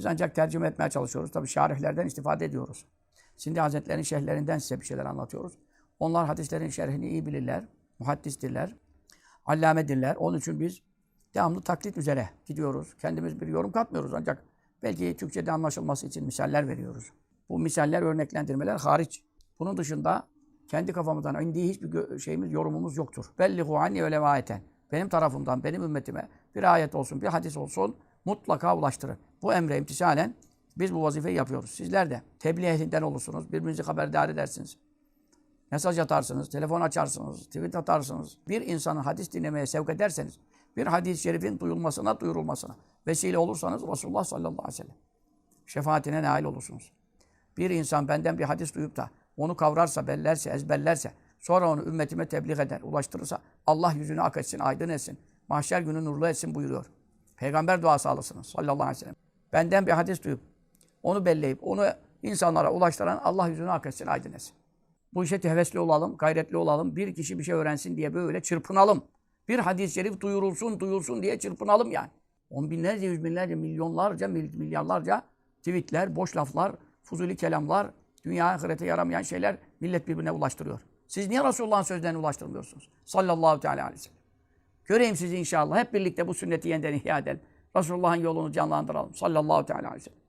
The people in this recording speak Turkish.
Biz ancak tercüme etmeye çalışıyoruz. Tabii şarihlerden istifade ediyoruz. Şimdi Hazretleri'nin şerhlerinden size bir şeyler anlatıyoruz. Onlar hadislerin şerhini iyi bilirler. Muhaddistirler. Allamedirler. Onun için biz devamlı taklit üzere gidiyoruz. Kendimiz bir yorum katmıyoruz ancak belki Türkçe'de anlaşılması için misaller veriyoruz. Bu misaller, örneklendirmeler hariç. Bunun dışında kendi kafamızdan indiği hiçbir şeyimiz, yorumumuz yoktur. Bellihu anni öyle. Benim tarafımdan, benim ümmetime bir ayet olsun, bir hadis olsun mutlaka ulaştırın. Bu emre imtisalen biz bu vazifeyi yapıyoruz. Sizler de tebliğ ehlinden olursunuz, birbirinizi haberdar edersiniz. Mesaj atarsınız, telefon açarsınız, tweet atarsınız. Bir insanı hadis dinlemeye sevk ederseniz, bir hadis-i şerifin duyulmasına, duyurulmasına vesile olursanız Resulullah sallallahu aleyhi ve sellem şefaatine nail olursunuz. Bir insan benden bir hadis duyup da onu kavrarsa, bellerse, ezberlerse, sonra onu ümmetime tebliğ eder, ulaştırırsa Allah yüzünü ak etsin, aydın etsin. Mahşer günü nurlu etsin buyuruyor. Peygamber duası alırsınız sallallahu aleyhi ve sellem. Benden bir hadis duyup, onu belleyip, onu insanlara ulaştıran Allah yüzünü ak etsin, aydın etsin. Bu işe hevesli olalım, gayretli olalım. Bir kişi bir şey öğrensin diye böyle çırpınalım. Bir hadis-i şerif duyurulsun, duyulsun diye çırpınalım yani. On binlerce, yüz binlerce, milyonlarca, mil- milyarlarca tweetler, boş laflar, fuzuli kelamlar, dünya ahirete yaramayan şeyler millet birbirine ulaştırıyor. Siz niye Resulullah'ın sözlerini ulaştırmıyorsunuz? Sallallahu teala aleyhi ve sellem. Göreyim sizi inşallah. Hep birlikte bu sünneti yeniden ihya edelim. Resulullah'ın yolunu canlandıralım. Sallallahu teala aleyhi ve sellem.